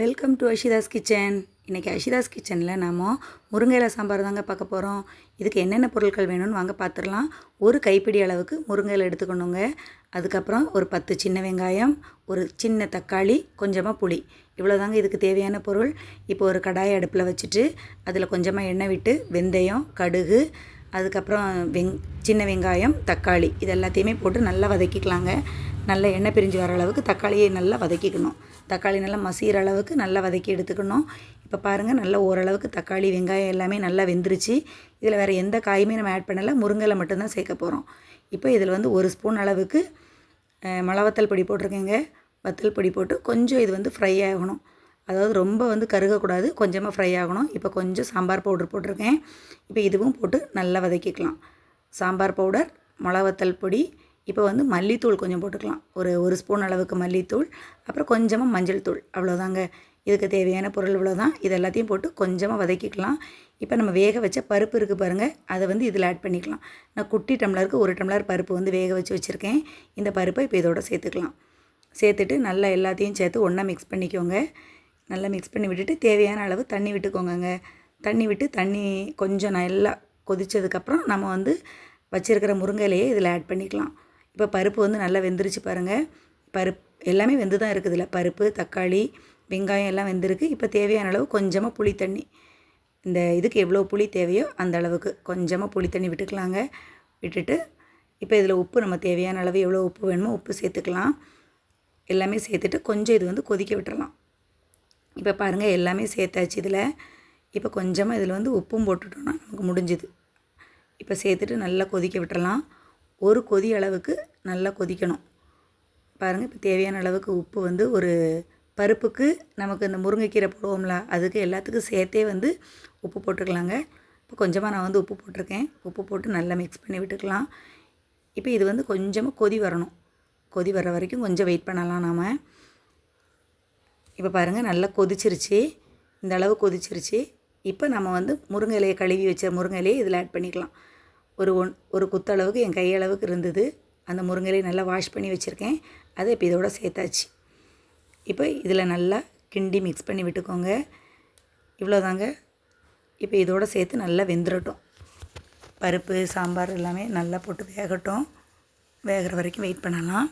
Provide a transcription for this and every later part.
Welcome to அஷிதாஸ் kitchen இன்றைக்கி அஷிதாஸ் கிச்சனில் நாம் முருங்கையில சாம்பார் தாங்க பார்க்க போகிறோம் இதுக்கு என்னென்ன பொருட்கள் வேணும்னு வாங்க பார்த்துடலாம் ஒரு கைப்பிடி அளவுக்கு முருங்கையில் எடுத்துக்கணுங்க. அதுக்கப்புறம் ஒரு பத்து சின்ன வெங்காயம் ஒரு சின்ன தக்காளி கொஞ்சமாக புளி. இவ்வளோதாங்க இதுக்கு தேவையான பொருள். இப்போ ஒரு கடாயை அடுப்பில் வச்சுட்டு அதில் கொஞ்சமாக எண்ணெய் விட்டு வெந்தயம் கடுகு அதுக்கப்புறம் வெங் சின்ன வெங்காயம் தக்காளி. இது எல்லாத்தையுமே போட்டு நல்லா வதக்கிக்கலாங்க. நல்லா எண்ணெய் பிரிஞ்சு வர அளவுக்கு தக்காளியை நல்லா வதக்கிக்கணும். தக்காளி நல்லா மசிகிற அளவுக்கு நல்லா வதக்கி எடுத்துக்கணும். இப்போ பாருங்கள் நல்லா ஓரளவுக்கு தக்காளி வெங்காயம் எல்லாமே நல்லா வெந்துருச்சு. இதில் வேறு எந்த காயுமே நம்ம ஆட் பண்ணலை. முருங்கலை மட்டும்தான் சேர்க்க போகிறோம் இப்போ இதில் வந்து ஒரு ஸ்பூன் அளவுக்கு மிளவத்தல் பொடி போட்டிருக்கேங்க. வத்தல் பொடி போட்டு கொஞ்சம் இது வந்து ஃப்ரை ஆகணும். அதாவது ரொம்ப வந்து கருகக்கூடாது. கொஞ்சமாக ஃப்ரை ஆகணும். இப்போ கொஞ்சம் சாம்பார் பவுடர் போட்டிருக்கேன். இப்போ இதுவும் போட்டு நல்லா வதக்கிக்கலாம். சாம்பார் பவுடர் மிளவத்தல் பொடி இப்போ வந்து மல்லித்தூள் கொஞ்சம் போட்டுக்கலாம். ஒரு ஒரு ஸ்பூன் அளவுக்கு மல்லித்தூள் அப்புறம் கொஞ்சமாக மஞ்சள் தூள் அவ்வளோதாங்க இதுக்கு தேவையான பொருள் இவ்வளோதான் இது எல்லாத்தையும் போட்டு கொஞ்சமாக வதக்கிக்கலாம். இப்போ நம்ம வேக வச்ச பருப்பு இருக்குது பாருங்கள் அதை வந்து இதில் ஆட் பண்ணிக்கலாம். நான் குட்டி டம்ளருக்கு ஒரு டம்ளர் பருப்பு வந்து வேக வச்சு வச்சுருக்கேன். இந்த பருப்பை இப்போ இதோட சேர்த்துக்கலாம். சேர்த்துட்டு நல்லா எல்லாத்தையும் சேர்த்து ஒன்றா மிக்ஸ் பண்ணிக்கோங்க. நல்லா மிக்ஸ் பண்ணி விட்டுட்டு தேவையான அளவு தண்ணி விட்டுக்கோங்கங்க. தண்ணி விட்டு தண்ணி கொஞ்சம் நல்லா கொதித்ததுக்கப்புறம் நம்ம வந்து வச்சுருக்கிற முருங்கையிலையே இதில் ஆட் பண்ணிக்கலாம். இப்போ பருப்பு வந்து நல்லா வெந்துருச்சு பாருங்கள் பருப்பு எல்லாமே வெந்து தான் இருக்குதுல்ல. பருப்பு தக்காளி வெங்காயம் எல்லாம் வெந்திருக்கு. இப்போ தேவையான அளவு கொஞ்சமாக புளி தண்ணி. இந்த இதுக்கு எவ்வளோ புளி தேவையோ அந்த அளவுக்கு கொஞ்சமாக புளி தண்ணி விட்டுக்கலாங்க. விட்டுட்டு இப்போ இதில் உப்பு நம்ம தேவையான அளவு எவ்வளோ உப்பு வேணுமோ உப்பு சேர்த்துக்கலாம். எல்லாமே சேர்த்துட்டு கொஞ்சம் இது வந்து கொதிக்க விட்டுறலாம். இப்போ பாருங்கள் எல்லாமே சேர்த்தாச்சு இதில். இப்போ கொஞ்சமாக இதில் வந்து உப்பும் போட்டுட்டோம்னா நமக்கு முடிஞ்சுது. இப்போ சேர்த்துட்டு நல்லா கொதிக்க விட்டுறலாம். ஒரு கொதி அளவுக்கு நல்லா கொதிக்கணும். பாருங்கள் இப்போ தேவையான அளவுக்கு உப்பு வந்து ஒரு பருப்புக்கு நமக்கு இந்த முருங்கைக்கீரை போடுவோம்ல அதுக்கு எல்லாத்துக்கும் சேர்த்தே வந்து உப்பு போட்டுக்கலாங்க. இப்போ கொஞ்சமாக நான் வந்து உப்பு போட்டிருக்கேன். உப்பு போட்டு நல்லா மிக்ஸ் பண்ணி விட்டுக்கலாம். இப்போ இது வந்து கொஞ்சமாக கொதி வரணும். கொதி வர வரைக்கும் கொஞ்சம் வெயிட் பண்ணலாம் நாம். இப்போ பாருங்கள் நல்லா கொதிச்சிருச்சு. இந்த அளவு கொதிச்சிருச்சு. இப்போ நம்ம வந்து முருங்கை இலையை கழுவி வச்ச முருங்கை இலையை இதில் ஆட் பண்ணிக்கலாம். ஒரு ஒன் ஒரு குத்தளவுக்கு என் கையளவுக்கு இருந்தது. அந்த முருங்கை நல்லா வாஷ் பண்ணி வச்சுருக்கேன். அதை இப்போ இதோட சேர்த்தாச்சு. இப்போ இதில் நல்லா கிண்டி மிக்ஸ் பண்ணி விட்டுக்கோங்க. இவ்வளோதாங்க. இப்போ இதோட சேர்த்து நல்லா வெந்துடட்டும் பருப்பு சாம்பார் எல்லாமே நல்லா போட்டு வேகட்டும். வேகிற வரைக்கும் வெயிட் பண்ணலாம்.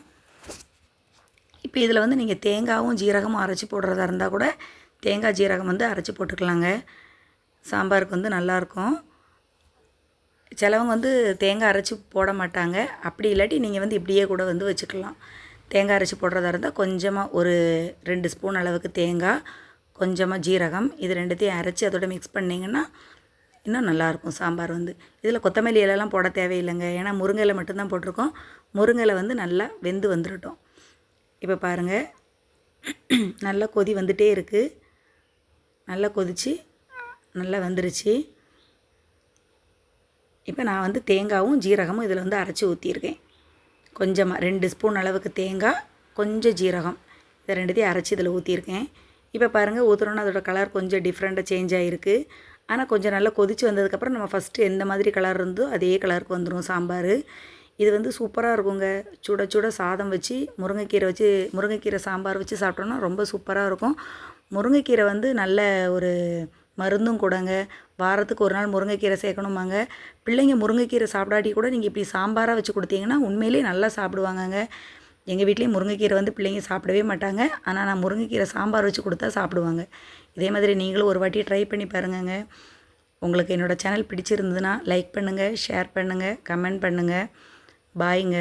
இப்போ இதில் வந்து நீங்கள் தேங்காயும் ஜீரகமும் அரைச்சி போடுறதா இருந்தால் கூட தேங்காய் ஜீரகம் வந்து அரைச்சி போட்டுக்கலாங்க. சாம்பாருக்கு வந்து நல்லாயிருக்கும். சிலவங்க வந்து தேங்காய் அரைச்சி போட மாட்டாங்க. அப்படி இல்லாட்டி நீங்கள் வந்து இப்படியே கூட வந்து வச்சுக்கலாம். தேங்காய் அரைச்சி போடுறதா இருந்தால் கொஞ்சமாக ஒரு ரெண்டு ஸ்பூன் அளவுக்கு தேங்காய் கொஞ்சமாக ஜீரகம் இது ரெண்டுத்தையும் அரைச்சி அதோட மிக்ஸ் பண்ணிங்கன்னா இன்னும் நல்லாயிருக்கும் சாம்பார் வந்து. இதில் கொத்தமல்லி இலைலாம் போட தேவையில்லைங்க. ஏன்னா முருங்கையில் மட்டும்தான் போட்டிருக்கோம். முருங்கையில் வந்து நல்லா வெந்து வந்துடட்டும் இப்போ பாருங்கள் நல்லா கொதி வந்துட்டே இருக்குது நல்லா கொதிச்சு நல்லா வந்துருச்சு. இப்போ நான் வந்து தேங்காவும் ஜீரகமும் இதில் வந்து அரைச்சி ஊற்றியிருக்கேன் கொஞ்சமாக ரெண்டு ஸ்பூன் அளவுக்கு தேங்காய் கொஞ்சம் ஜீரகம். இதை ரெண்டுத்தையும் அரைச்சி இதில் ஊற்றியிருக்கேன் இப்போ பாருங்கள் ஊற்றுறோன்னா அதோட கலர் கொஞ்சம் டிஃப்ரெண்ட்டாக சேஞ்ச் ஆகிருக்கு ஆனால் கொஞ்சம் நல்லா கொதிச்சு வந்ததுக்கப்புறம் நம்ம ஃபஸ்ட்டு எந்த மாதிரி கலர் இருந்தோ அதே கலருக்கு வந்துடும் சாம்பார். இது வந்து சூப்பராக இருக்குங்க. சுட சுட சாதம் வச்சு முருங்கைக்கீரை வச்சு முருங்கைக்கீரை சாம்பார் வச்சு சாப்பிட்டோன்னா ரொம்ப சூப்பராக இருக்கும். முருங்கைக்கீரை வந்து நல்ல ஒரு மருந்தும் கூடங்க. வாரத்துக்கு ஒரு நாள் முருங்கைக்கீரை சேர்க்கணுமாங்க. பிள்ளைங்க முருங்கைக்கீரை சாப்பிடாட்டி கூட நீங்கள் இப்படி சாம்பாராக வச்சு கொடுத்தீங்கன்னா உண்மையிலேயே நல்லா சாப்பிடுவாங்கங்க. எங்கள் வீட்லேயும் முருங்கைக்கீரை வந்து பிள்ளைங்க சாப்பிடவே மாட்டாங்க. ஆனால் நான் முருங்கைக்கீரை சாம்பார் வச்சு கொடுத்தா சாப்பிடுவாங்க. இதே மாதிரி நீங்களும் ஒரு வாட்டி ட்ரை பண்ணி பாருங்கங்க. உங்களுக்கு என்னோடய சேனல் பிடிச்சிருந்ததுன்னா லைக் பண்ணுங்கள் ஷேர் பண்ணுங்கள் கமெண்ட் பண்ணுங்கள் பாய்ங்க